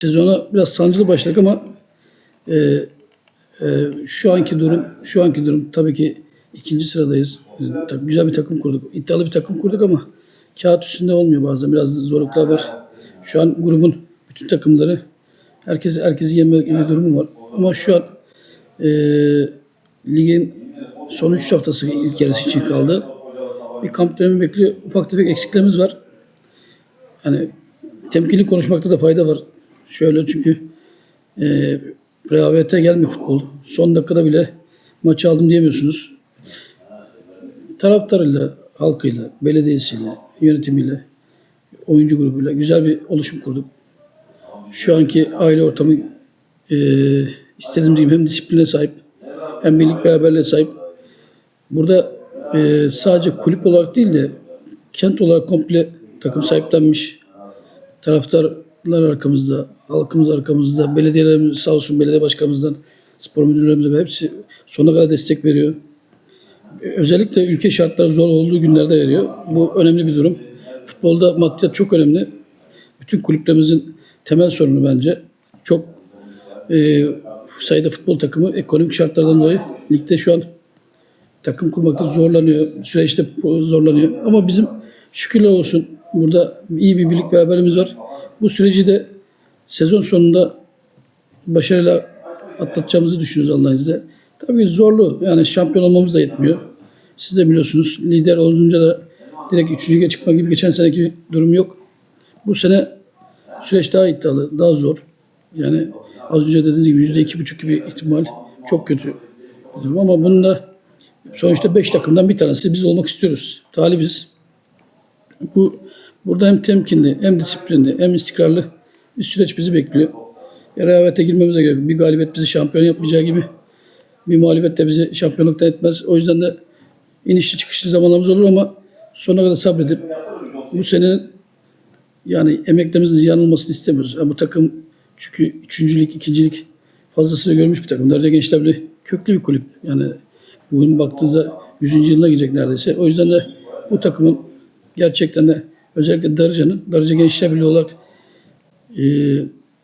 Sezona biraz sancılı başladık ama e, e, şu anki durum şu anki durum tabii ki ikinci sıradayız. E, tabii güzel bir takım kurduk. İddialı bir takım kurduk ama kağıt üstünde olmuyor bazen. Biraz zorluklar var. Şu an grubun bütün takımları herkes herkesi yenme gibi durumu var. Ama şu an e, ligin son 3 haftası ilk yarısı için kaldı. Bir kamp dönemi bekliyor. Ufak tefek eksiklerimiz var. Hani temkinli konuşmakta da fayda var. Şöyle çünkü e, rehavete gelmiyor futbol. Son dakikada bile maçı aldım diyemiyorsunuz. Taraftarıyla, halkıyla, belediyesiyle, yönetimiyle, oyuncu grubuyla güzel bir oluşum kurduk. Şu anki aile ortamı e, istediğimiz gibi hem disipline sahip hem birlik beraberliğe sahip. Burada e, sadece kulüp olarak değil de kent olarak komple takım sahiplenmiş. Taraftarlar arkamızda, halkımız arkamızda, belediyelerimiz sağ olsun belediye başkanımızdan, spor müdürlerimize hepsi sonuna kadar destek veriyor. Özellikle ülke şartları zor olduğu günlerde veriyor. Bu önemli bir durum. Futbolda maddiyat çok önemli. Bütün kulüplerimizin temel sorunu bence. Çok e, sayıda futbol takımı ekonomik şartlardan dolayı ligde şu an takım kurmakta zorlanıyor. Süreçte zorlanıyor. Ama bizim şükürler olsun burada iyi bir birlik beraberliğimiz var. Bu süreci de sezon sonunda başarıyla atlatacağımızı düşünüyoruz Allah'ın izniyle. Tabii zorlu. Yani şampiyon olmamız da yetmiyor. Siz de biliyorsunuz lider olunca da direkt üçüncüye çıkma gibi geçen seneki durum yok. Bu sene süreç daha iddialı, daha zor. Yani az önce dediğiniz gibi yüzde iki buçuk gibi ihtimal çok kötü. durum. Ama bunun da sonuçta beş takımdan bir tanesi biz olmak istiyoruz. Talibiz. Bu burada hem temkinli, hem disiplinli, hem istikrarlı bir süreç bizi bekliyor. Rehavete girmemize gerek. Bir galibiyet bizi şampiyon yapmayacağı gibi bir mağlubiyet de bizi şampiyonlukta etmez. O yüzden de inişli çıkışlı zamanlarımız olur ama sonuna kadar sabredip bu senenin yani emeklerimizin ziyan olmasını istemiyoruz. Yani bu takım çünkü üçüncülük, ikincilik fazlasıyla görmüş bir takım. Derece Gençler Birliği köklü bir kulüp. Yani bugün baktığınızda 100. yılına girecek neredeyse. O yüzden de bu takımın gerçekten de özellikle Darıca'nın, Darıca Gençler Birliği olarak e,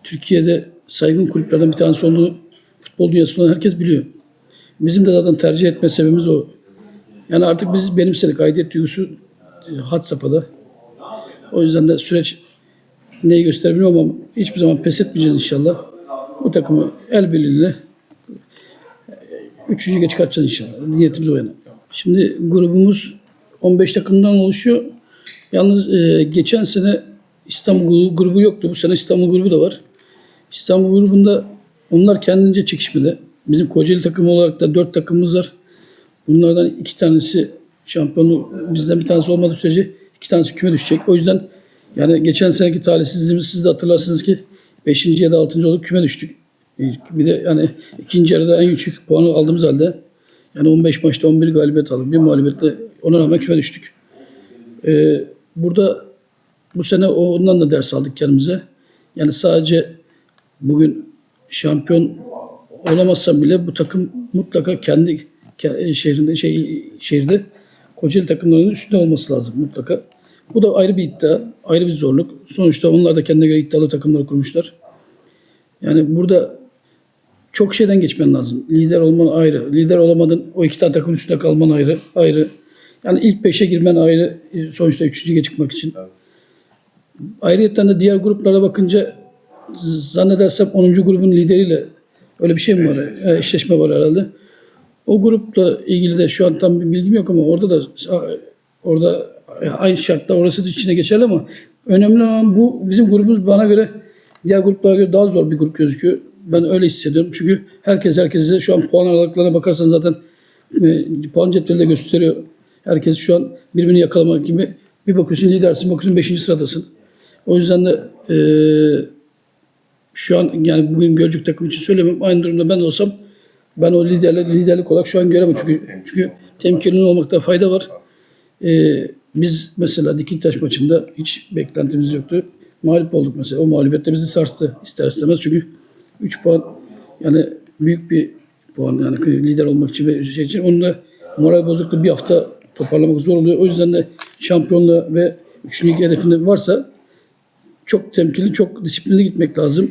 Türkiye'de saygın kulüplerden bir tanesi olduğunu futbol dünyasından herkes biliyor. Bizim de zaten tercih etme sebebimiz o. Yani artık biz benimsedik. Aidiyet duygusu e, had safhada. O yüzden de süreç neyi gösterebilir ama hiçbir zaman pes etmeyeceğiz inşallah. Bu takımı el birliğiyle e, üçüncüye çıkartacağız inşallah. Niyetimiz o yana. Şimdi grubumuz 15 takımdan oluşuyor. Yalnız e, geçen sene İstanbul grubu yoktu. Bu sene İstanbul grubu da var. İstanbul grubunda onlar kendince çekişmeli. Bizim Kocaeli takımı olarak da dört takımımız var. Bunlardan iki tanesi şampiyonluk bizden bir tanesi olmadığı sürece iki tanesi küme düşecek. O yüzden yani geçen seneki talihsizliğimizi siz de hatırlarsınız ki 5. ya da 6. olup küme düştük. Bir de yani ikinci yarıda en yüksek puanı aldığımız halde yani 15 maçta 11 galibiyet aldık. Bir mağlubiyetle ona rağmen küme düştük. Ee, burada bu sene ondan da ders aldık kendimize. Yani sadece bugün şampiyon olamazsam bile bu takım mutlaka kendi ke- şehrinde şey şehirde Kocaeli takımlarının üstünde olması lazım mutlaka. Bu da ayrı bir iddia, ayrı bir zorluk. Sonuçta onlar da kendine göre iddialı takımlar kurmuşlar. Yani burada çok şeyden geçmen lazım. Lider olman ayrı. Lider olamadın o iki tane takım üstünde kalman ayrı. Ayrı. Yani ilk beşe girmen ayrı. Sonuçta üçüncüye çıkmak için. Ayrıca de diğer gruplara bakınca zannedersem 10. grubun lideriyle öyle bir şey mi var? E, eşleşme var herhalde. O grupla ilgili de şu an tam bir bilgim yok ama orada da orada aynı şartlar orası da içine geçerli ama önemli olan bu bizim grubumuz bana göre diğer gruplara göre daha zor bir grup gözüküyor. Ben öyle hissediyorum. Çünkü herkes herkese şu an puan aralıklarına bakarsan zaten e, puan cetveli de gösteriyor. Herkes şu an birbirini yakalamak gibi bir bakıyorsun lidersin, bakıyorsun 5. sıradasın. O yüzden de e, şu an yani bugün Gölcük takım için söylemiyorum. Aynı durumda ben olsam ben o liderlik, liderlik olarak şu an göremem. Çünkü, çünkü temkinli olmakta fayda var. E, biz mesela Dikiltaş maçında hiç beklentimiz yoktu. Mağlup olduk mesela. O mağlubiyet de bizi sarstı ister istemez. Çünkü 3 puan yani büyük bir puan yani lider olmak için bir şey için. Onun da moral bozukluğu bir hafta toparlamak zor oluyor. O yüzden de şampiyonluğa ve üçüncü hedefinde varsa çok temkinli, çok disiplinli gitmek lazım.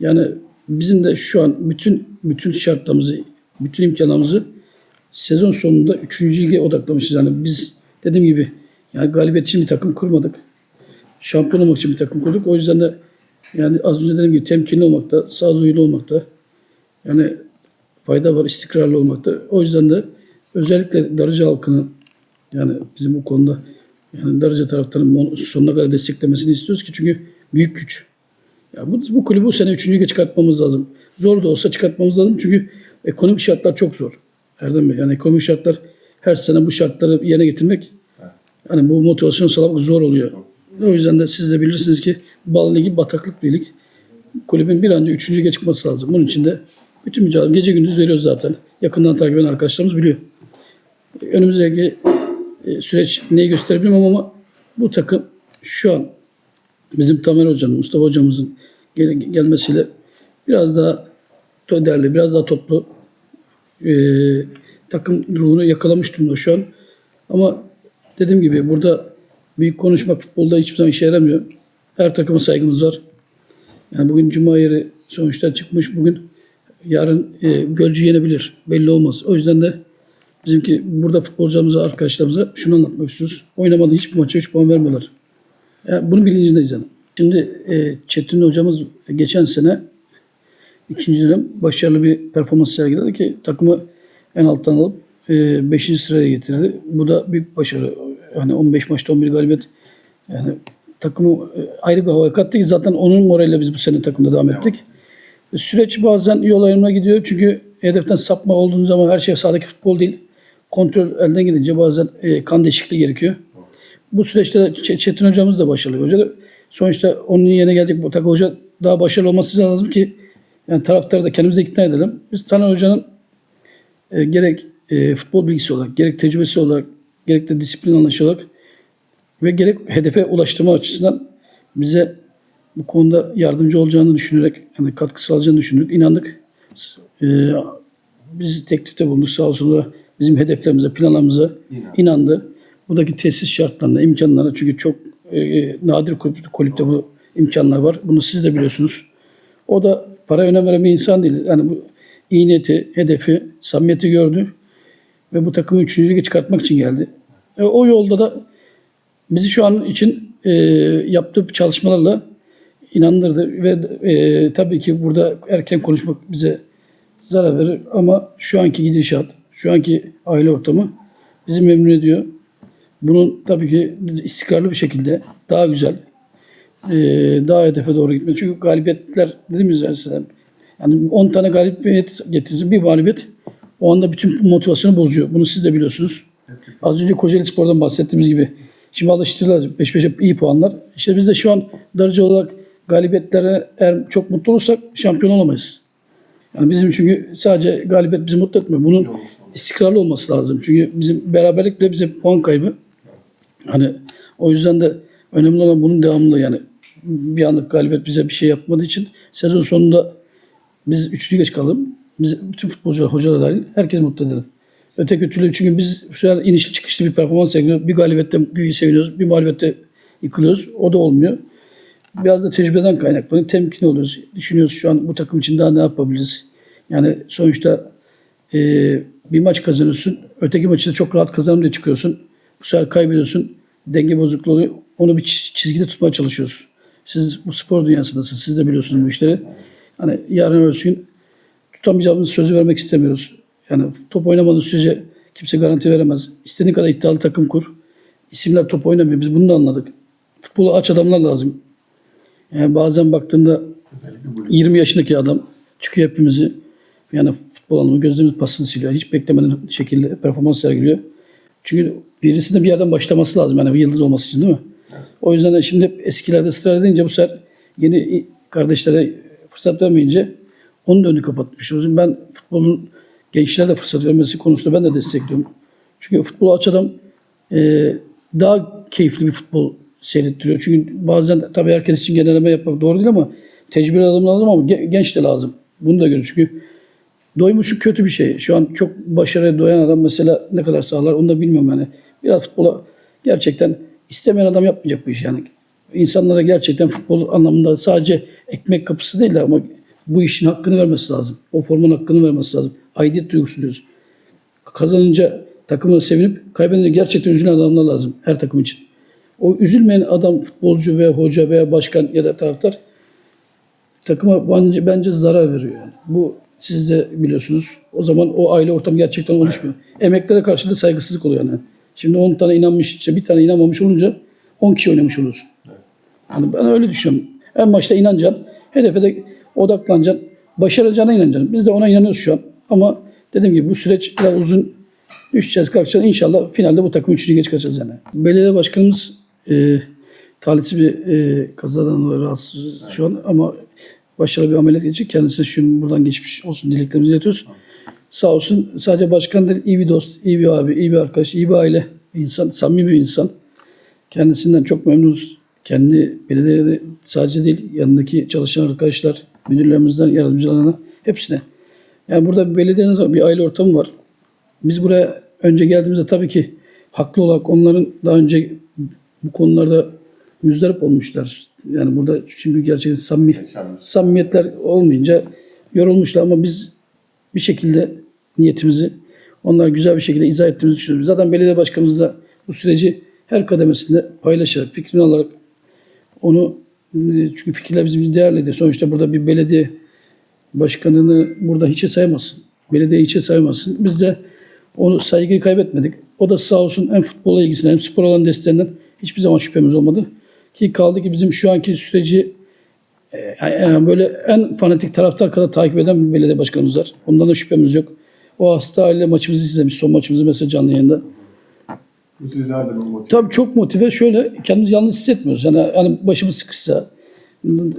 Yani bizim de şu an bütün bütün şartlarımızı, bütün imkanlarımızı sezon sonunda 3. lige odaklamışız. Yani biz dediğim gibi yani galibiyet için bir takım kurmadık. Şampiyon olmak için bir takım kurduk. O yüzden de yani az önce dediğim gibi temkinli olmakta, sağduyulu olmakta yani fayda var istikrarlı olmakta. O yüzden de özellikle Darıca halkının yani bizim bu konuda yani Darıca taraftarının sonuna kadar desteklemesini istiyoruz ki çünkü büyük güç. Ya bu, bu kulübü bu sene üçüncü lige çıkartmamız lazım. Zor da olsa çıkartmamız lazım çünkü ekonomik şartlar çok zor. Erdem Bey yani ekonomik şartlar her sene bu şartları yerine getirmek yani bu motivasyonu sağlamak zor oluyor. O yüzden de siz de bilirsiniz ki Bal Ligi bataklık bir lig. Kulübün bir an önce üçüncü lige çıkması lazım. Bunun için de bütün mücadele gece gündüz veriyoruz zaten. Yakından takip eden arkadaşlarımız biliyor. Önümüzdeki süreç neyi gösterebilirim ama bu takım şu an bizim Tamer Hoca'nın, Mustafa Hocamızın gel- gelmesiyle biraz daha değerli, biraz daha toplu e, takım ruhunu yakalamış durumda şu an. Ama dediğim gibi burada büyük konuşmak futbolda hiçbir zaman işe yaramıyor. Her takıma saygımız var. Yani bugün Cuma yeri sonuçta çıkmış. Bugün yarın e, Gölcü yenebilir. Belli olmaz. O yüzden de bizimki burada futbolcularımıza, arkadaşlarımıza şunu anlatmak istiyoruz. Oynamadığı hiçbir maça 3 puan vermiyorlar. Yani bunun bilincindeyiz yani. Şimdi e, Çetin hocamız geçen sene ikinci dönem başarılı bir performans sergiledi ki takımı en alttan alıp 5. sıraya getirdi. Bu da büyük başarı. Yani 15 maçta 11 galibiyet. Yani takımı e, ayrı bir havaya kattı ki zaten onun moraliyle biz bu sene takımda devam ettik. Süreç bazen yol ayrımına gidiyor çünkü hedeften sapma olduğun zaman her şey sahadaki futbol değil. Kontrol elden gidince bazen e, kan değişikliği gerekiyor. Bu süreçte Çetin hocamız da başarılı hoca. Sonuçta onun yerine gelecek bu takım hoca daha başarılı olması lazım ki yani taraftarı da kendimize ikna edelim. Biz Taner Hoca'nın e, gerek e, futbol bilgisi olarak, gerek tecrübesi olarak, gerek de disiplin anlayışı olarak ve gerek hedefe ulaştırma açısından bize bu konuda yardımcı olacağını düşünerek, yani katkı sağlayacağını düşündük, inandık. E, biz teklifte bulunduk sağ olsun da bizim hedeflerimize, planlarımıza inandı. Buradaki tesis şartlarına, imkanlarına çünkü çok e, nadir kulüp, kulüpte bu imkanlar var. Bunu siz de biliyorsunuz. O da para önem veren bir insan değil. Yani bu iyi niyeti, hedefi, samimiyeti gördü ve bu takımı üçüncü lige çıkartmak için geldi. E, o yolda da bizi şu an için e, yaptığı çalışmalarla inandırdı ve e, tabii ki burada erken konuşmak bize zarar verir ama şu anki gidişat, şu anki aile ortamı bizi memnun ediyor. Bunun tabii ki istikrarlı bir şekilde daha güzel, e, daha hedefe doğru gitmek. Çünkü galibiyetler dediğimiz üzere yani 10 tane galibiyet getirsin bir galibiyet o anda bütün motivasyonu bozuyor. Bunu siz de biliyorsunuz. Az önce Kocaeli Spor'dan bahsettiğimiz gibi. Şimdi alıştırdılar peş peşe iyi puanlar. İşte biz de şu an darıcı olarak galibiyetlere eğer çok mutlu olursak şampiyon olamayız. Yani bizim çünkü sadece galibiyet bizi mutlu etmiyor. Bunun istikrarlı olması lazım. Çünkü bizim beraberlik bile bize puan kaybı. Hani o yüzden de önemli olan bunun devamlı yani bir anlık galibiyet bize bir şey yapmadığı için sezon sonunda biz üçüncü geç kalalım. Biz bütün futbolcular, hocalar dahil herkes mutlu edelim. Öteki türlü çünkü biz şu an inişli çıkışlı bir performans sergiliyoruz. Bir galibiyette güyü seviniyoruz, bir mağlubiyette yıkılıyoruz. O da olmuyor. Biraz da tecrübeden kaynaklanıyor. Temkin oluyoruz. Düşünüyoruz şu an bu takım için daha ne yapabiliriz? Yani sonuçta e, bir maç kazanıyorsun. Öteki maçı da çok rahat kazanım diye çıkıyorsun. Bu sefer kaybediyorsun. Denge bozukluğu oluyor. Onu bir çiz- çizgide tutmaya çalışıyoruz. Siz bu spor dünyasındasınız. Siz de biliyorsunuz bu işleri. Hani yarın gün tutamayacağımız sözü vermek istemiyoruz. Yani top oynamadığı sürece kimse garanti veremez. İstediğin kadar iddialı takım kur. İsimler top oynamıyor. Biz bunu da anladık. Futbolu aç adamlar lazım. Yani bazen baktığında 20 yaşındaki adam çıkıyor hepimizi yani futbol anlamı gözlerimiz pasını siliyor. Hiç beklemeden şekilde performans sergiliyor. Çünkü birisi de bir yerden başlaması lazım yani bir yıldız olması için değil mi? O yüzden de şimdi eskilerde ısrar edince bu sefer yeni kardeşlere fırsat vermeyince onun da önünü kapatmış. O yüzden ben futbolun gençlere fırsat vermesi konusunda ben de destekliyorum. Çünkü futbolu aç adam e, daha keyifli bir futbol seyrettiriyor. Çünkü bazen tabii herkes için genelleme yapmak doğru değil ama tecrübeli adam lazım ama ge- genç de lazım. Bunu da görüyoruz. Çünkü doymuşluk kötü bir şey. Şu an çok başarıya doyan adam mesela ne kadar sağlar onu da bilmiyorum yani. Biraz futbola gerçekten istemeyen adam yapmayacak bu iş yani. İnsanlara gerçekten futbol anlamında sadece ekmek kapısı değil de ama bu işin hakkını vermesi lazım. O formanın hakkını vermesi lazım. Aidiyet duygusu diyoruz. Kazanınca takımına sevinip kaybedince gerçekten üzülen adamlar lazım her takım için. O üzülmeyen adam futbolcu veya hoca veya başkan ya da taraftar takıma bence, bence zarar veriyor. Yani. Bu siz de biliyorsunuz. O zaman o aile ortamı gerçekten oluşmuyor. Emeklere karşı da saygısızlık oluyor yani. Şimdi 10 tane inanmış, işte bir tane inanmamış olunca 10 kişi oynamış oluyorsun. Yani ben öyle düşünüyorum. En başta inanacaksın. Hedefe de odaklanacaksın. Başaracağına inanacaksın. Biz de ona inanıyoruz şu an. Ama dediğim gibi bu süreç biraz uzun. Düşeceğiz, kalkacağız. İnşallah finalde bu takım üçüncü geç kaçacağız yani. Belediye başkanımız e, talihsiz bir e, kazadan dolayı rahatsız şu an ama başarılı bir ameliyat geçecek. Kendisine şimdi buradan geçmiş olsun dileklerimizi iletiyoruz. Sağ olsun sadece başkan değil, iyi bir dost, iyi bir abi, iyi bir arkadaş, iyi bir aile, insan, samimi bir insan. Kendisinden çok memnunuz. Kendi belediyede sadece değil, yanındaki çalışan arkadaşlar, müdürlerimizden, yardımcılarına, hepsine. Yani burada bir belediyenin bir aile ortamı var. Biz buraya önce geldiğimizde tabii ki haklı olarak onların daha önce bu konularda müzdarip olmuşlar. Yani burada şimdi gerçekten samimi, samimiyetler olmayınca yorulmuşlar ama biz bir şekilde niyetimizi onlar güzel bir şekilde izah ettiğimizi düşünüyoruz. Zaten belediye başkanımız da bu süreci her kademesinde paylaşarak, fikrini alarak onu çünkü fikirler bizim değerliydi. Sonuçta burada bir belediye başkanını burada hiçe sayamazsın. Belediye hiçe sayamazsın. Biz de onu saygıyı kaybetmedik. O da sağ olsun hem futbola ilgisinden hem spor alan desteğinden hiçbir zaman şüphemiz olmadı. Ki kaldı ki bizim şu anki süreci e, e, böyle en fanatik taraftar kadar takip eden bir belediye başkanımız var. Ondan da şüphemiz yok. O hasta aile maçımızı izlemiş. Son maçımızı mesela canlı yayında. Bu sizi nereden motive Tabii çok motive. Şöyle kendimizi yalnız hissetmiyoruz. Yani, yani başımız sıkışsa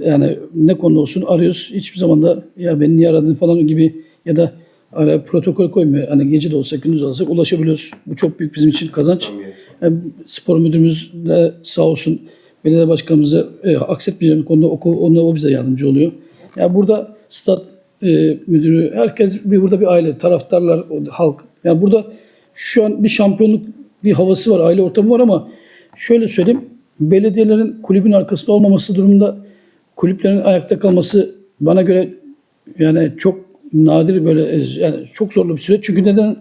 yani ne konuda olsun arıyoruz. Hiçbir zaman da ya beni niye aradın falan gibi ya da araya protokol koymuyor. Hani gece de olsa gündüz olsa ulaşabiliyoruz. Bu çok büyük bizim için kazanç. Hem spor müdürümüz de sağ olsun belediye başkanımıza e, aksetmeyeceğim konuda o, onu, o bize yardımcı oluyor. Yani burada stat e, müdürü, herkes bir burada bir aile, taraftarlar, halk. Yani burada şu an bir şampiyonluk bir havası var, aile ortamı var ama şöyle söyleyeyim, belediyelerin kulübün arkasında olmaması durumunda kulüplerin ayakta kalması bana göre yani çok nadir böyle e, yani çok zorlu bir süreç. Çünkü neden?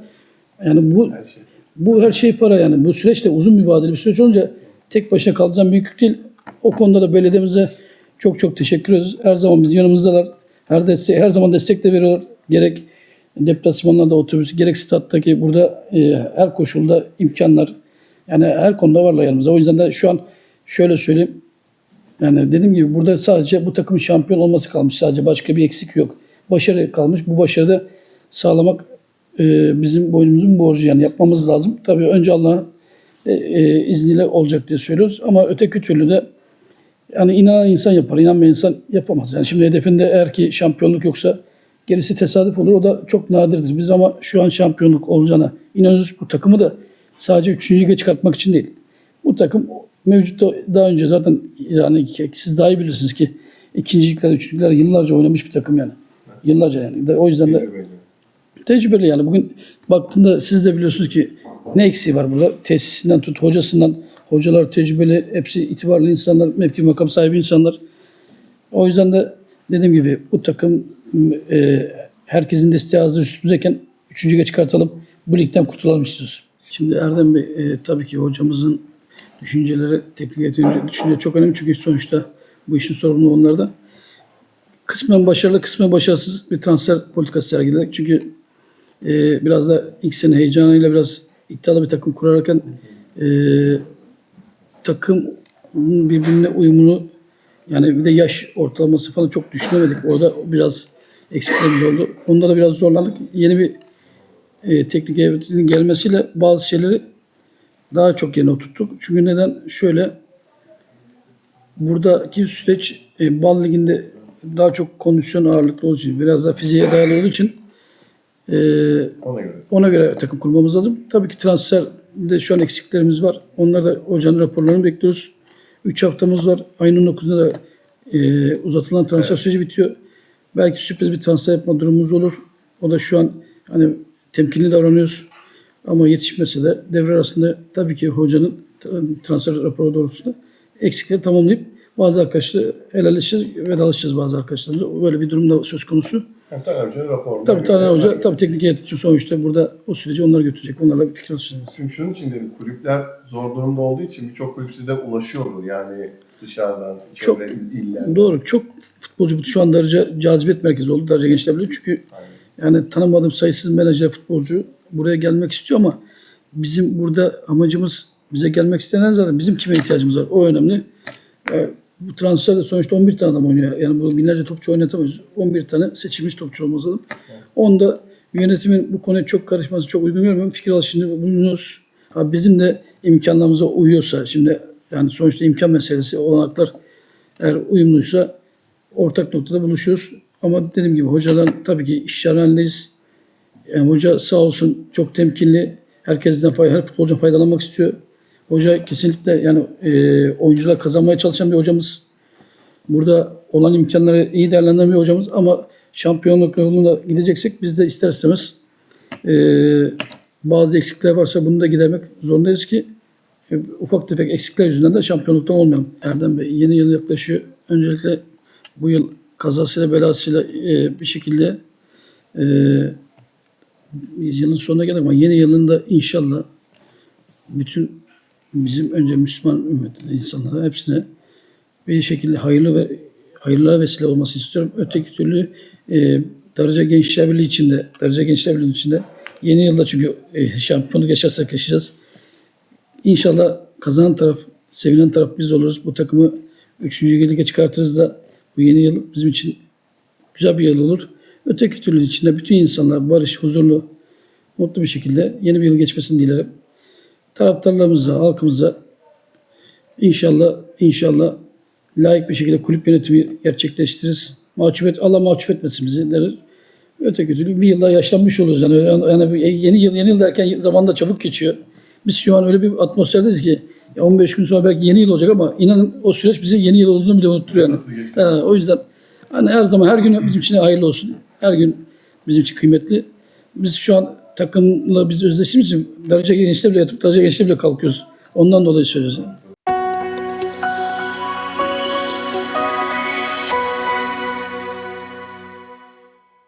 Yani bu Her şey. bu her şey para yani. Bu süreç de uzun bir vadeli bir süreç olunca tek başına kalacağım büyük yük değil. O konuda da belediyemize çok çok teşekkür ediyoruz. Her zaman bizim yanımızdalar. Her, destek, her zaman destek de veriyorlar. Gerek deplasmanlarda otobüs, gerek stat'taki burada e, her koşulda imkanlar yani her konuda varlar yanımızda. O yüzden de şu an şöyle söyleyeyim. Yani dediğim gibi burada sadece bu takımın şampiyon olması kalmış. Sadece başka bir eksik yok. Başarı kalmış. Bu başarıda sağlamak e, bizim boynumuzun borcu yani yapmamız lazım. Tabii önce Allah'ın e, e, izniyle olacak diye söylüyoruz. Ama öteki türlü de yani inanan insan yapar, inanmayan insan yapamaz. Yani şimdi hedefinde eğer ki şampiyonluk yoksa gerisi tesadüf olur. O da çok nadirdir. Biz ama şu an şampiyonluk olacağına inanıyoruz. Bu takımı da sadece üçüncü lige çıkartmak için değil. Bu takım mevcutta daha önce zaten yani siz daha iyi bilirsiniz ki ikincilikler, üçüncülükler yıllarca oynamış bir takım yani. Yıllarca yani. O yüzden de tecrübeli yani. Bugün baktığında siz de biliyorsunuz ki ne eksiği var burada? Tesisinden tut, hocasından. Hocalar tecrübeli, hepsi itibarlı insanlar, mevki makam sahibi insanlar. O yüzden de dediğim gibi bu takım e, herkesin desteği hazır üstümüzdeyken üçüncü geç çıkartalım. Bu ligden kurtulalım istiyoruz. Şimdi Erdem Bey e, tabii ki hocamızın düşünceleri, teknik eğitim düşünce çok önemli çünkü sonuçta bu işin sorumluluğu onlarda. Kısmen başarılı, kısmen başarısız bir transfer politikası sergiledik. Çünkü e, biraz da ilk sene heyecanıyla biraz iddialı bir takım kurarken e, takım birbirine uyumunu yani bir de yaş ortalaması falan çok düşünemedik. Orada biraz eksiklerimiz oldu. Onda da biraz zorlandık. Yeni bir e, teknik heyetinin gelmesiyle bazı şeyleri daha çok yerine oturttuk. Çünkü neden? Şöyle buradaki süreç e, bal liginde daha çok kondisyon ağırlıklı olduğu için, biraz daha fiziğe dayalı olduğu için e, Ona göre. ona göre takım kurmamız lazım. Tabii ki transferde şu an eksiklerimiz var. Onları da hocanın raporlarını bekliyoruz. 3 haftamız var. Ayın 19'unda da e, uzatılan transfer süreci bitiyor. Belki sürpriz bir transfer yapma durumumuz olur. O da şu an hani temkinli davranıyoruz. Ama yetişmese de devre arasında tabii ki hocanın tra- transfer raporu doğrultusunda eksikleri tamamlayıp Bazı arkadaşlar helalleşeceğiz, vedalaşacağız bazı arkadaşlarımıza. Böyle bir durumda söz konusu. Yani Taner Hoca'nın raporuna Tabii Taner Hoca, tabii teknik için sonuçta burada o süreci onlar götürecek. Onlarla bir fikir alışacağız. Çünkü şunun için dedim kulüpler zor durumda olduğu için birçok kulüp size ulaşıyordur. Yani dışarıdan, Çok- çevre illerden. Doğru. Çok futbolcu şu an Darıca cazibet merkezi oldu. Darıca Gençler Birliği. Çünkü yani tanımadığım sayısız menajer futbolcu buraya gelmek istiyor ama bizim burada amacımız bize gelmek isteyenler zaten bizim kime ihtiyacımız var. O önemli. Ee, bu transferde sonuçta 11 tane adam oynuyor. Yani bu binlerce topçu oynatamayız. 11 tane seçilmiş topçu olması lazım. Onda yönetimin bu konuya çok karışması çok uygun görmüyorum. Fikir alışında bulunuyoruz. Ha, bizim de imkanlarımıza uyuyorsa şimdi yani sonuçta imkan meselesi olanaklar eğer uyumluysa ortak noktada buluşuyoruz. Ama dediğim gibi hocadan tabii ki işler halindeyiz. Yani hoca sağ olsun çok temkinli. Herkesten fay, her futbolcudan faydalanmak istiyor. Hoca kesinlikle yani e, oyuncular kazanmaya çalışan bir hocamız. Burada olan imkanları iyi değerlendiren bir hocamız ama şampiyonluk yolunda gideceksek biz de ister istemez e, bazı eksikler varsa bunu da gidermek zorundayız ki e, ufak tefek eksikler yüzünden de şampiyonluktan olmayalım. Erdem Bey yeni yıl yaklaşıyor. Öncelikle bu yıl kazasıyla belasıyla e, bir şekilde e, yılın sonuna geldik ama yeni yılında inşallah bütün bizim önce Müslüman ümmetine, insanlara hepsine bir şekilde hayırlı ve hayırlara vesile olması istiyorum. Öteki türlü e, Darıca Gençler Birliği içinde, Darıca Gençler Birliği içinde yeni yılda çünkü e, şampiyonluk yaşarsak yaşayacağız. İnşallah kazanan taraf, sevilen taraf biz oluruz. Bu takımı 3. lige çıkartırız da bu yeni yıl bizim için güzel bir yıl olur. Öteki türlü içinde bütün insanlar barış, huzurlu, mutlu bir şekilde yeni bir yıl geçmesini dilerim. Taraftarlarımıza, halkımıza inşallah inşallah layık bir şekilde kulüp yönetimi gerçekleştiririz. Mahcup et, Allah mahcup etmesin bizi derir. Öteki türlü bir yılda yaşlanmış oluruz. Yani, yani yeni yıl yeni yıl derken zaman da çabuk geçiyor. Biz şu an öyle bir atmosferdeyiz ki ya 15 gün sonra belki yeni yıl olacak ama inanın o süreç bize yeni yıl olduğunu bile unutturuyor. Yani. Ha, o yüzden hani her zaman her gün bizim için hayırlı olsun. Her gün bizim için kıymetli. Biz şu an takımla biz özdeşimiz için Darıca Gençler bile yatıp Darıca Gençler bile kalkıyoruz. Ondan dolayı söylüyoruz. yani.